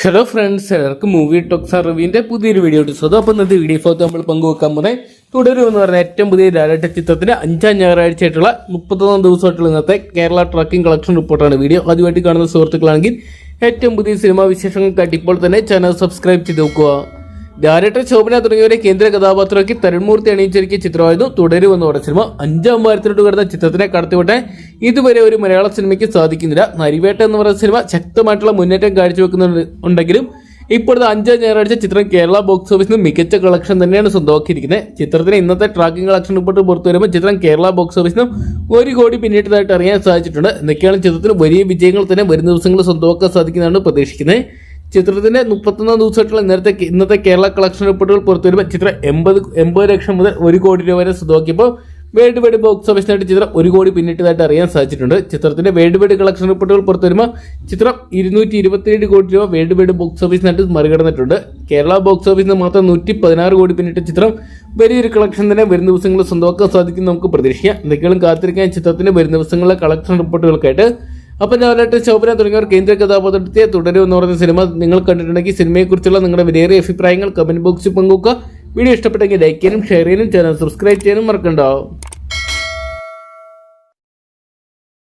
Hello friends എല്ലാവർക്കും movie talks റിവ്യൂവിന്റെ പുതിയൊരു വീഡിയോ സ്വതം അപ്പം ഇന്നത്തെ വീഡിയോ ഫോട്ടോ നമ്മൾ പങ്കുവെക്കാൻ പോകുന്നത് തുടരും എന്ന് പറഞ്ഞ ഏറ്റവും പുതിയ ലാലേട്ട ചിത്രത്തിന്റെ അഞ്ചാം ഞായറാഴ്ചയായിട്ടുള്ള മുപ്പത്തൊന്നാം ദിവസമായിട്ടുള്ള ഇന്നത്തെ കേരള ട്രക്കിംഗ് കളക്ഷൻ റിപ്പോർട്ടാണ് വീഡിയോ അതുമായിട്ട് കാണുന്ന സുഹൃത്തുക്കളാണെങ്കിൽ ഏറ്റവും പുതിയ സിനിമാ വിശേഷങ്ങൾക്കായിട്ട് ഇപ്പോൾ തന്നെ ചാനൽ സബ്സ്ക്രൈബ് ചെയ്ത് നോക്കുക ലാലേട്ട ശോഭന തുടങ്ങിയവരെ കേന്ദ്ര കഥാപാത്രമാക്കി തരുൺമൂർത്തി അണിയിച്ചൊരുക്കിയ ചിത്രമായിരുന്നു തുടരുമെന്ന് പറഞ്ഞ സിനിമ. അഞ്ചാം വാരത്തിലോട്ട് കിടന്ന ചിത്രത്തിനെ കടത്തിവിട്ടെ ഇതുവരെ ഒരു മലയാള സിനിമയ്ക്ക് സാധിക്കുന്നില്ല. നരിവേട്ട എന്ന് പറയുന്ന സിനിമ ശക്തമായിട്ടുള്ള മുന്നേറ്റം കാഴ്ചവെക്കുന്നുണ്ടെങ്കിലും ഇപ്പോഴത്തെ അഞ്ചാം ഞായറാഴ്ച ചിത്രം കേരള ബോക്സ് ഓഫീസിൽ മികച്ച കളക്ഷൻ തന്നെയാണ് സ്വന്തമാക്കിയിരിക്കുന്നത്. ചിത്രത്തിന് ഇന്നത്തെ ട്രാക്കിംഗ് കളക്ഷൻ റിപ്പോർട്ട് പുറത്തു വരുമ്പോൾ ചിത്രം കേരള ബോക്സ് ഓഫീസിനും ഒരു കോടി പിന്നിട്ടതായിട്ട് അറിയാൻ സാധിച്ചിട്ടുണ്ട്. എന്നൊക്കെയാണ് ചിത്രത്തിന് വലിയ വിജയങ്ങൾ തന്നെ വരും ദിവസങ്ങളിൽ സ്വന്തമാക്കാൻ സാധിക്കുന്നതാണ് പ്രതീക്ഷിക്കുന്നത്. ചിത്രത്തിന്റെ മുപ്പത്തൊന്നാം ദിവസമായിട്ടുള്ള നേരത്തെ ഇന്നത്തെ കേരള കളക്ഷൻ റിപ്പോർട്ടുകൾ പുറത്തു വരുമ്പോൾ ചിത്രം എൺപത് എൺപത് ലക്ഷം മുതൽ ഒരു കോടി രൂപ വരെ സ്വന്തമാക്കിയപ്പോൾ വേൾഡ് വൈഡ് ബോക്സ് ഓഫീസിനായിട്ട് ചിത്രം ഒരു കോടി പിന്നിട്ടതായിട്ട് അറിയാൻ സാധിച്ചിട്ടുണ്ട്. ചിത്രത്തിന്റെ വേൾഡ് വൈഡ് കളക്ഷൻ റിപ്പോർട്ടുകൾ പുറത്തു വരുമ്പോൾ ചിത്രം ഇരുന്നൂറ്റി ഇരുപത്തിയേഴ് കോടി രൂപ വേൾഡ് വൈഡ് ബോക്സ് ഓഫീസിനായിട്ട് മറികടന്നിട്ടുണ്ട്. കേരള ബോക്സ് ഓഫീസിൽ മാത്രം നൂറ്റി പതിനാറ് കോടി പിന്നിട്ട ചിത്രം വലിയൊരു കളക്ഷൻ തന്നെ വരും ദിവസങ്ങളിൽ സ്വന്തമാക്കാൻ സാധിക്കും നമുക്ക് പ്രതീക്ഷിക്കാം. എന്തെങ്കിലും കാത്തിരിക്കാൻ ചിത്രത്തിന്റെ വരും ദിവസങ്ങളിലെ കളക്ഷൻ റിപ്പോർട്ടുകൾക്കായിട്ട് അപ്പം ഞാനായിട്ട് ശോഭന തുടങ്ങിയവർ കേന്ദ്ര കഥാപാത്രത്തെ തുടരും എന്ന് പറയുന്ന സിനിമ നിങ്ങൾ കണ്ടിട്ടുണ്ടെങ്കിൽ സിനിമയെക്കുറിച്ചുള്ള നിങ്ങളുടെ വിലയേറിയ അഭിപ്രായങ്ങൾ കമന്റ് ബോക്സിൽ പങ്കുവെക്കുക. വീഡിയോ ഇഷ്ടപ്പെട്ടെങ്കിൽ ലൈക്ക് ചെയ്യാനും ഷെയർ ചെയ്യാനും ചാനൽ സബ്സ്ക്രൈബ് ചെയ്യാനും മറക്കണ്ടാവും